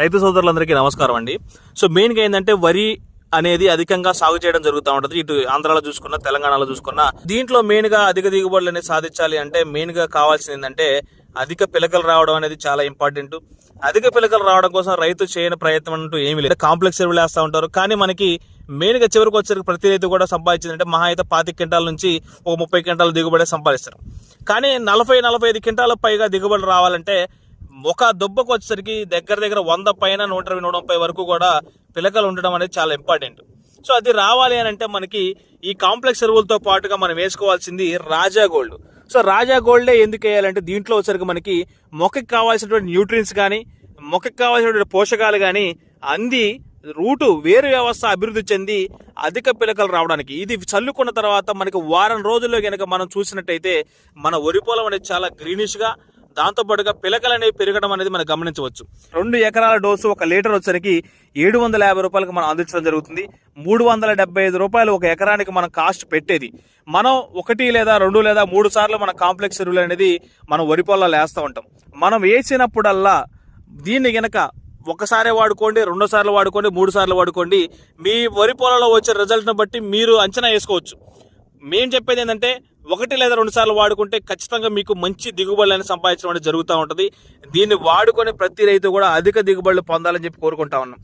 రైతు సోదరులందరికీ నమస్కారం అండి. సో మెయిన్గా ఏంటంటే వరి అనేది అధికంగా సాగు చేయడం జరుగుతూ ఉంటుంది. ఇటు ఆంధ్రాలో చూసుకున్నా తెలంగాణలో చూసుకున్నా. దీంట్లో మెయిన్గా అధిక దిగుబడులు అనేది సాధించాలి అంటే మెయిన్గా కావాల్సింది ఏంటంటే అధిక పిలకలు రావడం అనేది చాలా ఇంపార్టెంట్. అధిక పిలకలు రావడం కోసం రైతు చేయని ప్రయత్నం అంటూ ఏమీ లేదు. కాంప్లెక్స్ ఎరువులు వేస్తూ ఉంటారు. కానీ మనకి మెయిన్గా చివరికి వచ్చేసరికి ప్రతి రైతు కూడా సంపాదించిందంటే మహా అయితే పాతి క్వింటాల నుంచి ఒక ముప్పై క్వింటాల దిగుబడి సంపాదిస్తారు. కానీ నలభై నలభై ఐదు క్వింటాల పైగా దిగుబడి రావాలంటే ఒక దుబ్బకు వచ్చేసరికి దగ్గర దగ్గర వంద పైన నూట ఇరవై నూట ముప్పై వరకు కూడా పిలకలు ఉండడం అనేది చాలా ఇంపార్టెంట్ సో అది రావాలి అని అంటే మనకి ఈ కాంప్లెక్స్ ఎరువులతో పాటుగా మనం వేసుకోవాల్సింది రాజా గోల్డ్. సో రాజా గోల్డే ఎందుకు వేయాలంటే దీంట్లో వచ్చేసరికి మనకి మొక్కకి కావాల్సినటువంటి న్యూట్రియన్స్ కానీ మొక్కకి కావాల్సినటువంటి పోషకాలు కానీ అంది రూటు వేరు వ్యవస్థ అభివృద్ధి చెంది అధిక పిలకలు రావడానికి. ఇది చల్లుకున్న తర్వాత మనకి వారం రోజుల్లో కనుక మనం చూసినట్టయితే మన వరి పొలం అనేది చాలా గ్రీనిష్గా దాంతోపాటుగా పిలకలు అనేవి పెరగడం అనేది మనం గమనించవచ్చు. రెండు ఎకరాల డోసు ఒక లీటర్ వచ్చరికి ఏడు వందల యాభై రూపాయలకు మనం అందించడం జరుగుతుంది. మూడు వందల డెబ్బై ఐదు రూపాయలు ఒక ఎకరానికి మనం కాస్ట్ పెట్టేది. మనం ఒకటి లేదా రెండు లేదా మూడు సార్లు మన కాంప్లెక్స్ ఎరువులు అనేది మనం వరి పొలాలు వేస్తూ ఉంటాం. మనం వేసినప్పుడల్లా దీన్ని గనక ఒకసారి వాడుకోండి రెండు సార్లు వాడుకోండి మూడు సార్లు వాడుకోండి మీ వరి పొలంలో వచ్చే రిజల్ట్ని బట్టి మీరు అంచనా వేసుకోవచ్చు. మేము చెప్పేది ఏంటంటే ఒకటి లేదా రెండు సార్లు వాడుకుంటే ఖచ్చితంగా మీకు మంచి దిగుబడులను సంపాదించడం అనేది జరుగుతూ ఉంటుంది. దీన్ని వాడుకొని ప్రతి రైతు కూడా అధిక దిగుబడులు పొందాలని చెప్పి కోరుకుంటా ఉన్నాం.